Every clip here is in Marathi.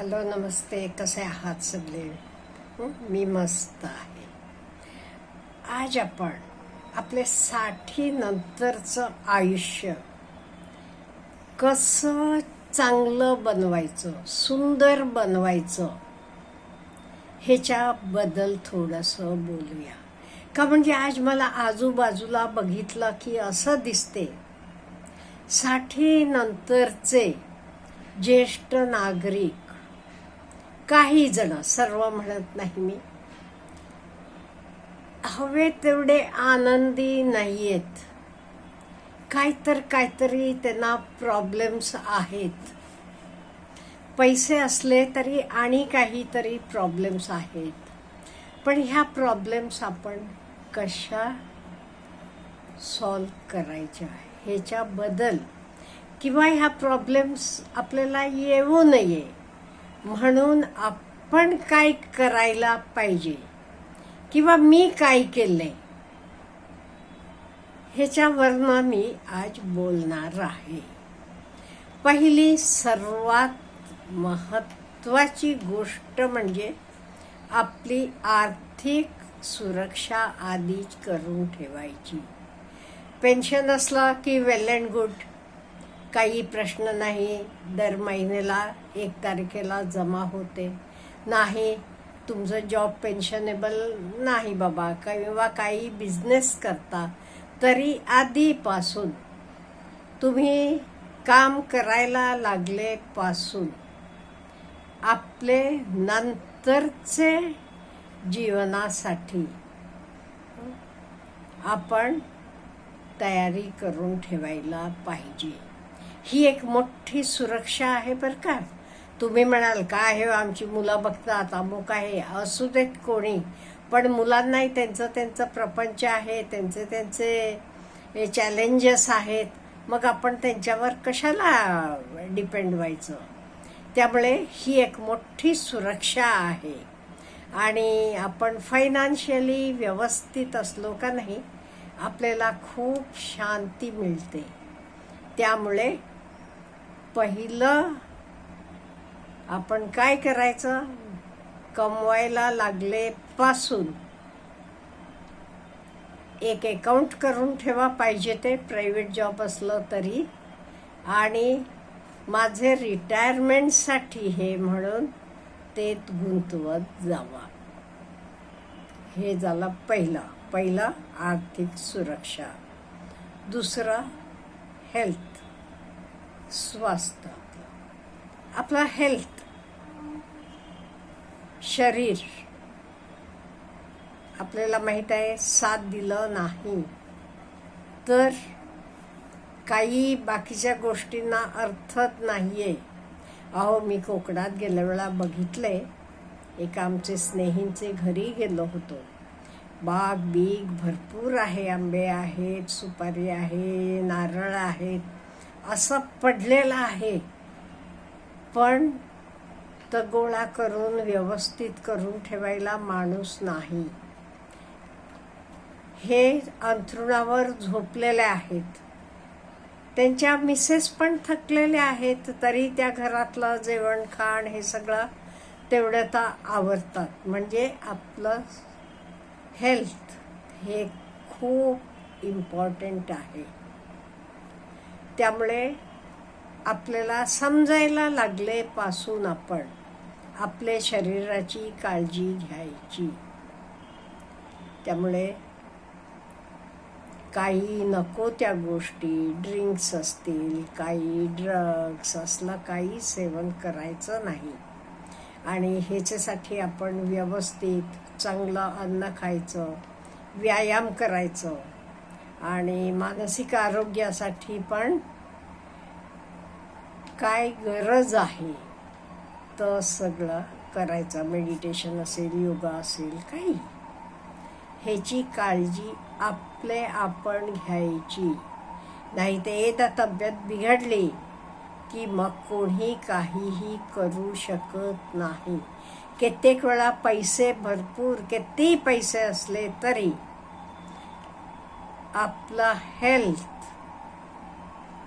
हॅलो नमस्ते. कसे आहात सगळे? मी मस्त आहे. आज आपण आपले साठी नंतरचं आयुष्य कसं चांगलं बनवायचं सुंदर बनवायचं ह्याच्याबद्दल थोडंसं बोलूया. का म्हणजे आज मला आजूबाजूला बघितलं की असं दिसते साठी नंतरचे ज्येष्ठ नागरिक काही जण सर्व म्हणत नाही मी. हवे तेवढे आनंदी नाहीयेत. काहीतर काहीतरी त्यांना प्रॉब्लेम्स आहेत. पैसे असले तरी आणि काहीतरी प्रॉब्लेम्स आहेत. पण ह्या प्रॉब्लेम्स आपण कशा सॉल्व करायच्या? ह्याच्याबद्दल किंवा ह्या प्रॉब्लेम्स आपल्याला येऊ नये. म्हणून आपण काय करायला पाहिजे? किंवा मी काय केलंय? ह्याच्यावरनं मी आज बोलणार आहे. पहिली सर्वात महत्वाची गोष्ट म्हणजे आपली आर्थिक सुरक्षा आधीच करून ठेवायची. पेन्शन असला की वेल अँड गुड काही प्रश्न नाही. दर महिन्याला एक तारखेला जमा होते. नाही तुमचं जॉब पेन्शनेबल नाही बाबा. किंवा काही बिझनेस करता तरी आधीपासून तुम्ही काम करायला लागले पासून आपले नंतरचे जीवनासाठी आपण तयारी करून ठेवायला पाहिजे. ही एक मोठी सुरक्षा आहे बरं का. तुम्ही म्हणाल का हे आमची मुलं बघतात अमुक आहे. असू देत कोणी. पण मुलांनाही त्यांचं त्यांचं प्रपंच आहे त्यांचे त्यांचे चॅलेंजेस आहेत. मग आपण त्यांच्यावर कशाला डिपेंड व्हायचं? त्यामुळे ही एक मोठी सुरक्षा आहे. आणि आपण फायनान्शियली व्यवस्थित असलो का नाही आपल्याला खूप शांती मिळते. त्यामुळे पहिलं आपण काय करायचं? कमवायला लागले पासून एक अकाउंट करून ठेवा पाहिजे ते प्रायव्हेट जॉब असलं तरी. आणि माझे रिटायरमेंटसाठी हे म्हणून ते गुंतवत जावा. हे झालं पहिलं. पहिलं आर्थिक सुरक्षा. दुसरं हेल्थ स्वास्थ्य आपलं आपला हेल्थ शरीर आपल्याला माहीत आहे साथ दिलं नाही. तर काही बाकीच्या गोष्टींना अर्थच नाहीये. अहो मी कोकणात गेल्या वेळा बघितले एका आमचे स्नेहींचे घरी गेलो होतो. बाग बीग भरपूर आहे आंबे आहेत सुपारी आहे नारळ आहेत. असं पडलेलं आहे. पण तर गोळा करून व्यवस्थित करून ठेवायला माणूस नाही. हे अंथरुणावर झोपलेले आहेत. त्यांच्या मिसेस पण थकलेल्या आहेत तरी त्या घरातलं जेवण खाण हे सगळं तेवढं तर आवरतात. म्हणजे आपलं हेल्थ हे खूप इम्पॉर्टंट आहे. त्यामुळे आपल्याला समजायला लागले पासून आपण आपल्या शरीराची काळजी घ्यायची. त्यामुळे काही नको त्या गोष्टी. ड्रिंक्स असतील काही ड्रग्स असलं काही सेवन करायचं नाही. आणि ह्याच्यासाठी आपण व्यवस्थित चांगलं अन्न खायचं व्यायाम करायचं आणि मानसिक आरोग्यासाठी पण काय गरज आहे? तर सगळं करायचं. मेडिटेशन असेल योगा असेल काही. ह्याची काळजी आपले आपण घ्यायची. नाही ते एकदा तब्येत बिघडली की मग कोणी काहीही करू शकत नाही. कित्येक वेळा पैसे भरपूर किती पैसे असले तरी आपला हेल्थ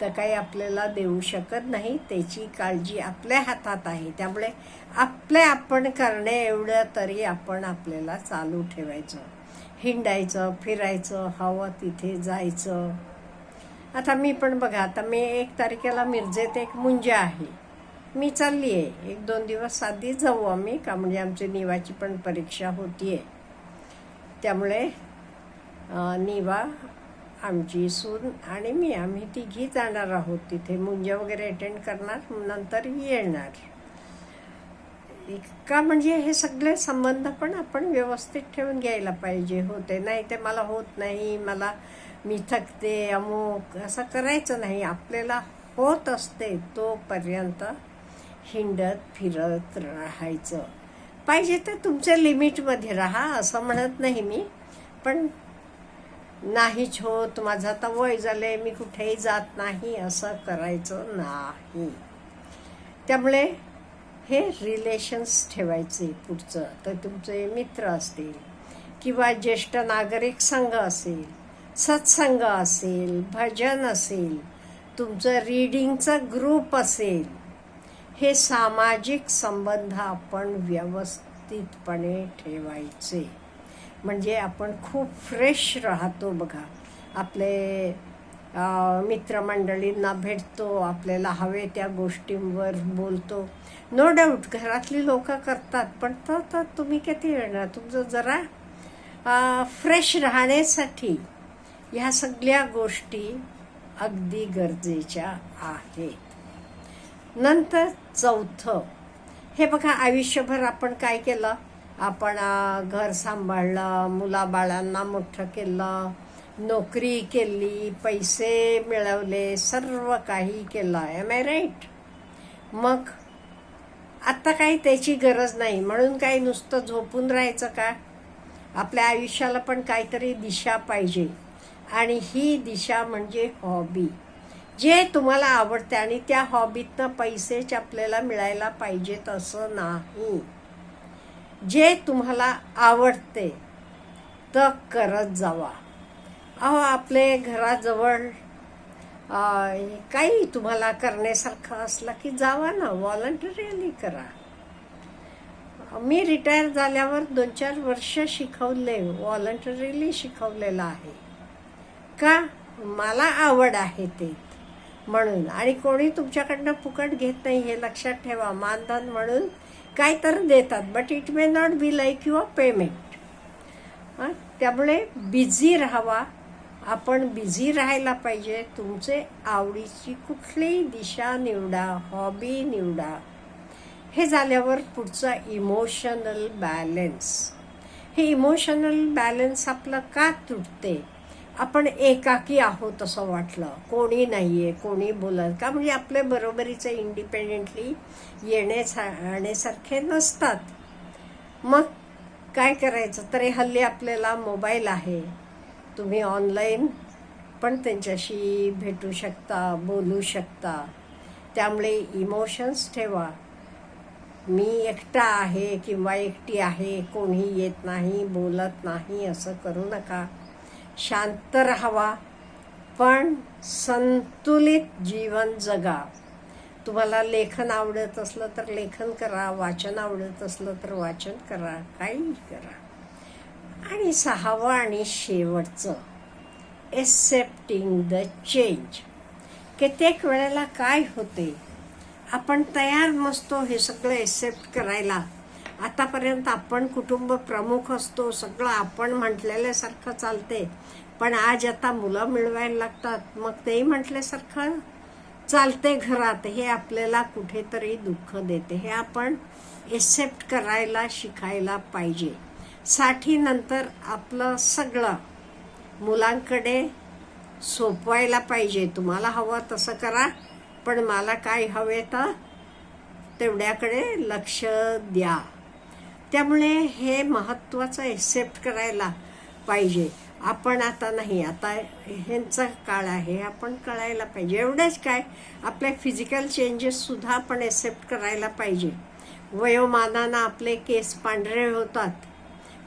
तर काही आपल्याला देऊ शकत नाही त्याची काळजी आपल्या हातात आहे. त्यामुळे आपले आपण करणे एवढं तरी आपण आपल्याला चालू ठेवायचं. हिंडायचं फिरायचं हवं तिथे जायचं. आता मी पण बघा आता मी एक तारखेला मिरजेत एक मुंजा आहे. मी चालली आहे एक दोन दिवस आधी जाऊ आम्ही का म्हणजे आमची निवाची पण परीक्षा होतीये. त्यामुळे निवा आमची सून आणि मी आम्ही तिघी जाणार आहोत तिथे. मुंजे वगैरे अटेंड करणार नंतर येणार. इतका म्हणजे हे सगळे संबंध पण आपण व्यवस्थित ठेवून घ्यायला पाहिजे होते. नाही ते मला होत नाही मला मी थकते अमुक असं करायचं नाही. आपल्याला होत असते तोपर्यंत हिंडत फिरत राहायचं. पाहिजे तर तुमच्या लिमिटमध्ये राहा असं म्हणत नाही मी. पण नाहीच होत माझं आता वय झालंय मी कुठेही जात नाही असं करायचं नाही. त्यामुळे हे रिलेशन्स ठेवायचे पुढचं. तर तुमचे मित्र असतील किंवा ज्येष्ठ नागरिक संघ असेल सत्संग असेल भजन असेल तुमचं रीडिंगचं ग्रुप असेल हे सामाजिक संबंध आपण व्यवस्थितपणे ठेवायचे. म्हणजे आपण खूप फ्रेश राहतो बघा. आपले मित्रमंडळींना भेटतो आपल्याला हवे त्या गोष्टींवर बोलतो. नो डाऊट घरातली लोक करतात पण तर तर तुम्ही किती येणार? तुमचं जरा फ्रेश राहण्यासाठी ह्या सगळ्या गोष्टी अगदी गरजेच्या आहेत. नंतर चौथं. हे बघा आयुष्यभर आपण काय केलं? आपण घर सांभाळलं मुलाबाळांना मोठं केलं नोकरी केली पैसे मिळवले सर्व काही केलं. एम आय राईट मग आत्ता काही त्याची गरज नाही. म्हणून काही नुसतं झोपून राहायचं का? आपल्या आयुष्याला पण काहीतरी दिशा पाहिजे. आणि ही दिशा म्हणजे हॉबी जे तुम्हाला आवडते आणि त्या हॉबीतनं पैसेच आपल्याला मिळायला पाहिजेत असं नाही. जे तुम्हाला आवडते तर करत जावा. अहो आपले घराजवळ काही तुम्हाला करण्यासारखं असलं की जावा ना व्हॉलंटरियली करा. मी रिटायर झाल्यावर दोन चार वर्ष शिकवले व्हॉलंटरीली शिकवलेलं आहे. का? मला आवड आहे ते. म्हणून. आणि कोणी तुमच्याकडनं फुकट घेत नाही हे लक्षात ठेवा. मानधन म्हणून काय तर देतात but it may not be like your payment हां त्यामुळे बिझी राहावा. आपण बिझी राहायला पाहिजे. तुमचे आवडीची कुठलीही दिशा निवडा हॉबी निवडा. हे झाल्यावर पुढचा इमोशनल बॅलन्स हे इमोशनल बॅलन्स आपलं का तुटते? आपण एकाकी आहोत असं वाटलं. कोणी नाहीये कोणी बोलत. का म्हणजे आपल्या बरोबरीचे इंडिपेंडेंटली येण्यासारखे नसतात. मग काय करायचं? तरी हल्ली आपल्याला मोबाईल आहे. तुम्ही ऑनलाईन पण त्यांच्याशी भेटू शकता बोलू शकता. त्यामुळे इमोशन्स ठेवा. मी एकटा आहे किंवा एकटी आहे कोणी येत नाही बोलत नाही असं करू नका. शांत राहावा. पण संतुलित जीवन जगा. तुम्हाला लेखन आवडत असलं तर लेखन करा वाचन आवडत असलं तर वाचन करा काही करा. आणि सहावं आणि शेवटचं एक्सेप्टिंग द चेंज कित्येक वेळेला काय होते? आपण तयार नसतो हे सगळं एक्सेप्ट करायला. आतापर्यंत आपण कुटुंब प्रमुख असतो सगळं आपण म्हटलेल्यासारखं चालते. पण आज आता मुलं मिळवायला लागतात मग तेही म्हटल्यासारखं चालते घरात. हे आपल्याला कुठेतरी दुःख देते. हे आपण एक्सेप्ट करायला शिकायला पाहिजे. साठी नंतर आपलं सगळं मुलांकडे सोपवायला पाहिजे. तुम्हाला हवं तसं करा पण मला काय हवे तर तेवढ्याकडे लक्ष द्या. त्यामुळे हे महत्त्वाचं एक्सेप्ट करायला पाहिजे. आपण आता नाही आता ह्यांचा काळ आहे हे आपण कळायला पाहिजे. एवढंच काय आपल्या फिजिकल चेंजेससुद्धा आपण एक्सेप्ट करायला पाहिजे. वयोमानानं आपले केस पांढरे होतात.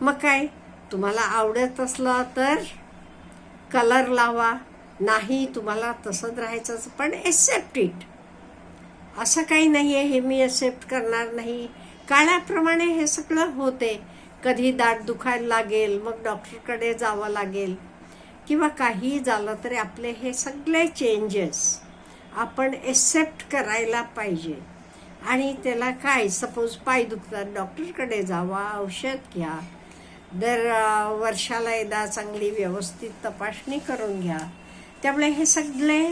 मग काय तुम्हाला आवडत असलं तर कलर लावा. नाही तुम्हाला तसंच राहायचं पण एक्सेप्ट इट असं काही नाही आहे हे मी एक्सेप्ट करणार नाही. काळाप्रमाणे हे सगळं होते. कधी दाट दुखायला लागेल मग डॉक्टरकडे जावं लागेल. किंवा काही झालं तरी आपले हे सगळे चेंजेस आपण एक्सेप्ट करायला पाहिजे. आणि त्याला काय सपोज पाय दुखतात डॉक्टरकडे जावा औषध घ्या. दर वर्षाला एकदा चांगली व्यवस्थित तपासणी करून घ्या. त्यामुळे हे सगळे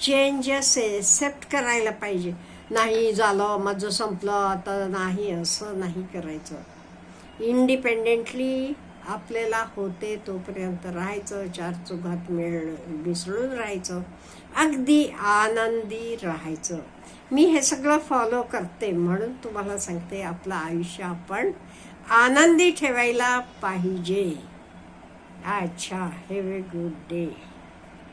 चेंजेस एक्सेप्ट करायला पाहिजे. नाही झालं माझं संपलं आता नाही असं नाही करायचं. इंडिपेंडेंटली आपल्याला होते तोपर्यंत राहायचं चार चुघात मिळ मिसळून राहायचं अगदी आनंदी राहायचं. मी हे सगळं फॉलो करते म्हणून तुम्हाला सांगते आपलं आयुष्य आपण आनंदी ठेवायला पाहिजे. अच्छा हॅव ए गुड डे